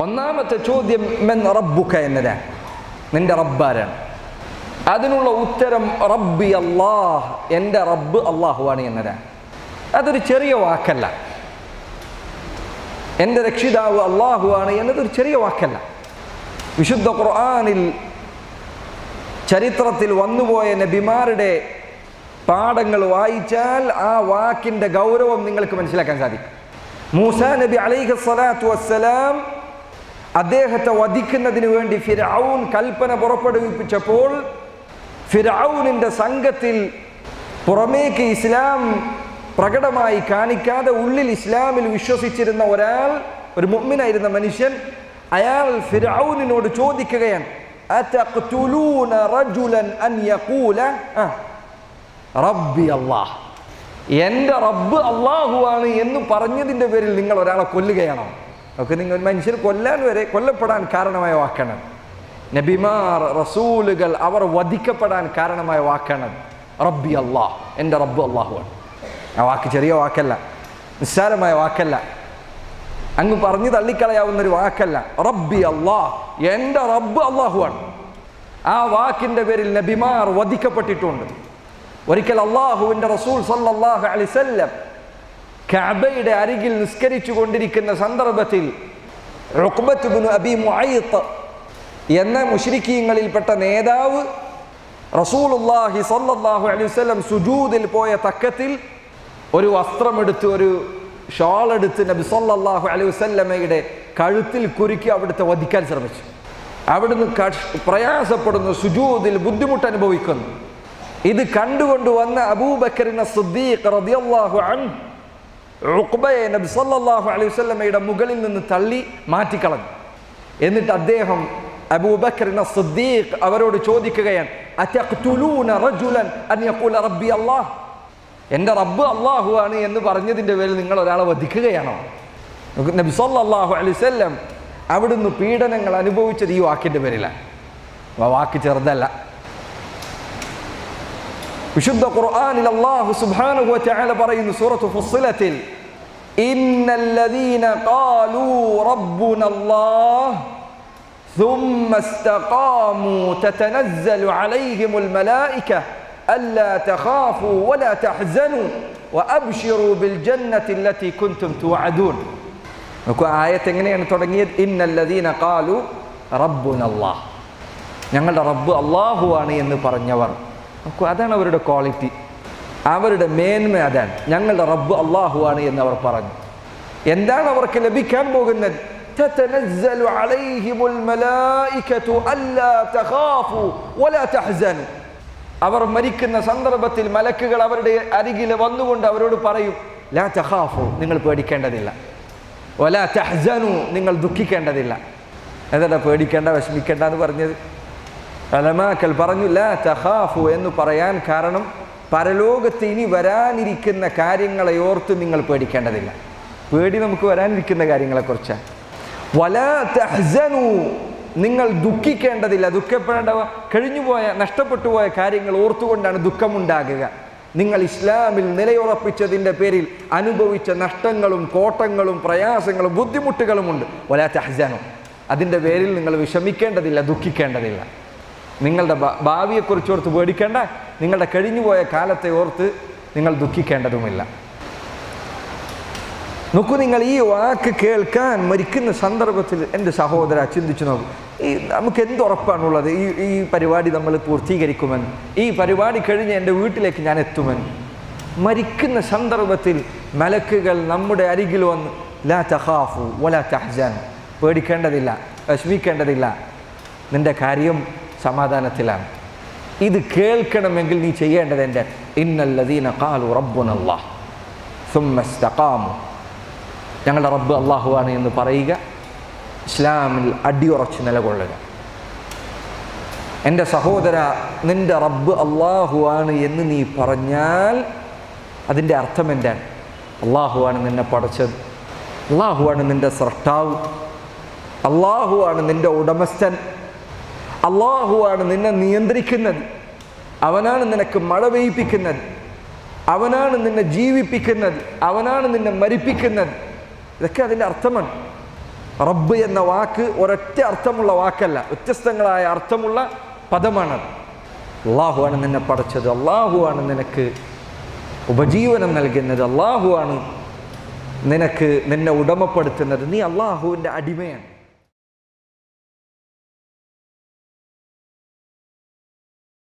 ഒന്നാമത്തെ ചോദ്യം മെൻ റബ്ബുക്ക എന്നതാണ് നിന്റെ റബ്ബാരാണ് അതിനുള്ള ഉത്തരം റബ്ബി അള്ളാഹ് എന്റെ റബ്ബ് അള്ളാഹുവാണ് എന്നതാണ് അതൊരു ചെറിയ വാക്കല്ല. എന്റെ രക്ഷിതാവ് അള്ളാഹുവാണ് എന്നതൊരു ചെറിയ വാക്കല്ല. വിശുദ്ധ ഖുർആാനിൽ ചരിത്രത്തിൽ വന്നുപോയ നബിമാരുടെ പാഠങ്ങൾ വായിച്ചാൽ ആ വാക്കിന്റെ ഗൗരവം നിങ്ങൾക്ക് മനസ്സിലാക്കാൻ സാധിക്കും. മൂസ നബി അലൈഹി സ്വലാത്തു വസ്സലാം അദ്ദേഹത്തെ വധിക്കുന്നതിന് വേണ്ടി ഫിരൌൻ കൽപ്പന പുറപ്പെടുവിപ്പിച്ചപ്പോൾ ഫിരൌനിന്റെ സംഘത്തിൽ പുറമേക്ക് ഇസ്ലാം പ്രകടമായി കാണിക്കാതെ ഉള്ളിൽ ഇസ്ലാമിൽ വിശ്വസിച്ചിരുന്ന ഒരാൾ ഒരു മുമ്മിനായിരുന്ന മനുഷ്യൻ അയാൾ ഫിരൌനിനോട് ചോദിക്കുകയാണ് "അതഖ്തുലൂന റജുലൻ അൻ യഖൂല? ആ, റബ്ബി അല്ലാഹ് എന്റെ റബ്ബ് അള്ളാഹുവാണ് എന്ന് പറഞ്ഞതിന്റെ പേരിൽ നിങ്ങൾ ഒരാളെ കൊല്ലുകയാണോ? ഒക്കെ നിങ്ങൾ ഒരു മനുഷ്യൻ കൊല്ലാൻ വരെ കൊല്ലപ്പെടാൻ കാരണമായ വാക്കാണ്. നബിമാർ റസൂലുകൾ അവർ വധിക്കപ്പെടാൻ കാരണമായ വാക്കാണ്. റബ്ബി അള്ളാഹ് എന്റെ റബ്ബ് അള്ളാഹുവാണ്. ആ വാക്ക് ചെറിയ വാക്കല്ല നിസ്സാരമായ വാക്കല്ല. അങ്ങ് പറഞ്ഞു തള്ളിക്കളയാവുന്ന ഒരു വാക്കല്ല റബ്ബി അള്ളാഹ് എന്റെ റബ്ബ് അള്ളാഹുവാണ്. ആ വാക്കിന്റെ പേരിൽ നബിമാർ വധിക്കപ്പെട്ടിട്ടുണ്ട്. ഒരിക്കൽ അള്ളാഹുവിന്റെ റസൂൽ സല്ലല്ലാഹു അലൈഹി വസല്ലം കഅബയുടെ അരികിൽ നിസ്കരിച്ചു കൊണ്ടിരിക്കുന്ന സന്ദർഭത്തിൽ അബി എന്ന മുശ്രിക്കീങ്ങളിൽപ്പെട്ട നേതാവ് റസൂലുള്ളാഹി സല്ലല്ലാഹു അലൈഹി വസല്ലം സുജൂദിൽ പോയ തക്കത്തിൽ ഒരു വസ്ത്രമെടുത്ത് ഒരു ഷാൾ എടുത്ത് നബി സല്ലല്ലാഹു അലൈഹി വസല്ലമയുടെ കഴുത്തിൽ കുരുക്കി അവിടുത്തെ വധിക്കാൻ ശ്രമിച്ചു. അവിടുന്ന് പ്രയാസപ്പെടുന്നു സുജൂദിൽ ബുദ്ധിമുട്ട് അനുഭവിക്കുന്നു. ഇത് കണ്ടുകൊണ്ട് വന്ന അബൂബക്കറിന സുദ്ദീഖ് റളിയല്ലാഹു അൻഹു ഉഖ്ബയെ നബി സല്ലല്ലാഹു അലൈഹി വസല്ലമയുടെ മുകളിൽ നിന്ന് തള്ളി മാറ്റിക്കളഞ്ഞു. എന്നിട്ട് അദ്ദേഹം അബൂബക്കറിന സിദ്ദീഖ് അവരോട് ചോദിക്കുകയാണ് റബ്ബി അല്ലാഹ്? എന്റെ റബ്ബ് അള്ളാഹു ആണ് എന്ന് പറഞ്ഞതിന്റെ പേരിൽ നിങ്ങൾ ഒരാളെ വധിക്കുകയാണോ? നബി സല്ലല്ലാഹു അലൈഹി വസല്ലം അവിടുന്ന് പീഡനങ്ങൾ അനുഭവിച്ചത് ഈ വാക്കിന്റെ പേരിലാണ്. വാക്ക് ചെറുതല്ല. വിശുദ്ധ ഖുർആനിൽ സുബ്ഹാനഹു വതആല പറയുന്നു സൂറത്ത് ഫുസ്സിലത്തിൽ ഇന്നല്ലദീന ഖാലൂ റബ്ബുനല്ലാഹ് ثم استقاموا تتنزل عليهم الملائكة ألا تخافوا ولا تحزنوا وأبشروا بالجنة التي كنتم توعدون നോക്കൂ ആയത്ത് എങ്ങനെയാണ് തുടങ്ങിയത് ഇന്നല്ലദീന ഖാലു റബ്ബുനല്ലാഹ് ഞങ്ങളുടെ റബ്ബ് അള്ളാഹുവാണ് എന്ന് പറഞ്ഞവർ നോക്കൂ അതാണ് അവരുടെ ക്വാളിറ്റി അവരുടെ മേന്മ അതാണ് ഞങ്ങളുടെ റബ്ബ് അള്ളാഹുവാണ് എന്ന് അവർ പറഞ്ഞു എന്താണ് അവർക്ക് ലഭിക്കാൻ പോകുന്നത് تتنزل عليهم الملائكة ألا تخافوا ولا تحزنوا അവർ മരിക്കുന്ന സന്ദർഭത്തിൽ മലക്കുകൾ അവരുടെ അരികിൽ വന്നുകൊണ്ട് അവരോട് പറയും ലാ തഖാഫു നിങ്ങൾ പേടിക്കേണ്ടതില്ല വലാ തഹ്സനു നിങ്ങൾ ദുഃഖിക്കേണ്ടതില്ല എന്താ പേടിക്കേണ്ട വിഷമിക്കേണ്ട എന്ന് പറഞ്ഞത് അലമാക്കൽ പറഞ്ഞു ലാ തഖാഫു എന്ന് പറയാൻ കാരണം പരലോകത്ത് ഇനി വരാനിരിക്കുന്ന കാര്യങ്ങളെ ഓർത്ത് നിങ്ങൾ പേടിക്കേണ്ടതില്ല. പേടി നമുക്ക് വരാനിരിക്കുന്ന കാര്യങ്ങളെക്കുറിച്ചാണ്. വലാ തഹ്സനു നിങ്ങൾ ദുഃഖിക്കേണ്ടതില്ല. ദുഃഖപ്പെടേണ്ട കഴിഞ്ഞുപോയ നഷ്ടപ്പെട്ടു പോയ കാര്യങ്ങൾ ഓർത്തുകൊണ്ടാണ് ദുഃഖമുണ്ടാകുക. നിങ്ങൾ ഇസ്ലാമിൽ നിലയുറപ്പിച്ചതിന്റെ പേരിൽ അനുഭവിച്ച നഷ്ടങ്ങളും കോട്ടങ്ങളും പ്രയാസങ്ങളും ബുദ്ധിമുട്ടുകളുമുണ്ട്. വലാ തഹ്സനു അതിന്റെ പേരിൽ നിങ്ങൾ വിഷമിക്കേണ്ടതില്ല ദുഃഖിക്കേണ്ടതില്ല. നിങ്ങളുടെ ഭാവിയെക്കുറിച്ച് ഓർത്ത് പേടിക്കേണ്ട നിങ്ങളുടെ കഴിഞ്ഞുപോയ കാലത്തെ ഓർത്ത് നിങ്ങൾ ദുഃഖിക്കേണ്ടതുമില്ല. നോക്കൂ നിങ്ങൾ ഈ വാക്ക് കേൾക്കാൻ മരിക്കുന്ന സന്ദർഭത്തിൽ എന്റെ സഹോദര ചിന്തിച്ചു നോക്കും. ഈ നമുക്ക് എന്ത് ഉറപ്പാണുള്ളത്? ഈ ഈ പരിപാടി നമ്മൾ പൂർത്തീകരിക്കുമെന്ന് ഈ പരിപാടി കഴിഞ്ഞ് എന്റെ വീട്ടിലേക്ക് ഞാൻ എത്തുമെന്ന് മരിക്കുന്ന സന്ദർഭത്തിൽ മലക്കുകൾ നമ്മുടെ അരികിൽ വന്ന് ലാ തഹാഫു വലാ തഹ്ജാൻ പേടിക്കേണ്ടതില്ല വിഷമിക്കേണ്ടതില്ല. നിന്റെ കാര്യം സമാധാനത്തിലാണ്. ഇത് കേൾക്കണമെങ്കിൽ നീ ചെയ്യേണ്ടത് എന്റെ ഇന്നല്ലതീന കാലു റബ്ബുനല്ലാ സുമ്മസ്തകാമു ഞങ്ങളുടെ റബ്ബ് അള്ളാഹുവാണ് എന്ന് പറയുക. ഇസ്ലാമിൽ അടിയുറച്ച് നിലകൊള്ളുക. എന്റെ സഹോദര നിന്റെ റബ്ബ് അള്ളാഹുവാണ് എന്ന് നീ പറഞ്ഞാൽ അതിന്റെ അർത്ഥം എന്താണ്? അള്ളാഹുവാണ് നിന്നെ പടച്ചത്. അള്ളാഹുവാണ് നിന്റെ സൃഷ്ടാവ്. അള്ളാഹുവാണ് നിന്റെ ഉടമസ്ഥൻ. അള്ളാഹുവാണ് നിന്നെ നിയന്ത്രിക്കുന്നത്. അവനാണ് നിനക്ക് മഴ പെയ്യിപ്പിക്കുന്നത്. അവനാണ് നിന്നെ ജീവിപ്പിക്കുന്നത്. അവനാണ് നിന്നെ മരിപ്പിക്കുന്നത്. ഇതൊക്കെ അതിന്റെ അർത്ഥമാണ്. റബ്ബ് എന്ന വാക്ക് ഒരൊറ്റ അർത്ഥമുള്ള വാക്കല്ല. വ്യത്യസ്തങ്ങളായ അർത്ഥമുള്ള പദമാണത് അള്ളാഹുവാണ് നിന്നെ പടച്ചത്. അള്ളാഹുവാണ് നിനക്ക് ഉപജീവനം നൽകുന്നത്. അള്ളാഹുവാണ് നിനക്ക് നിന്നെ ഉടമപ്പെടുത്തുന്നത്. നീ അള്ളാഹുവിന്റെ അടിമയാണ്.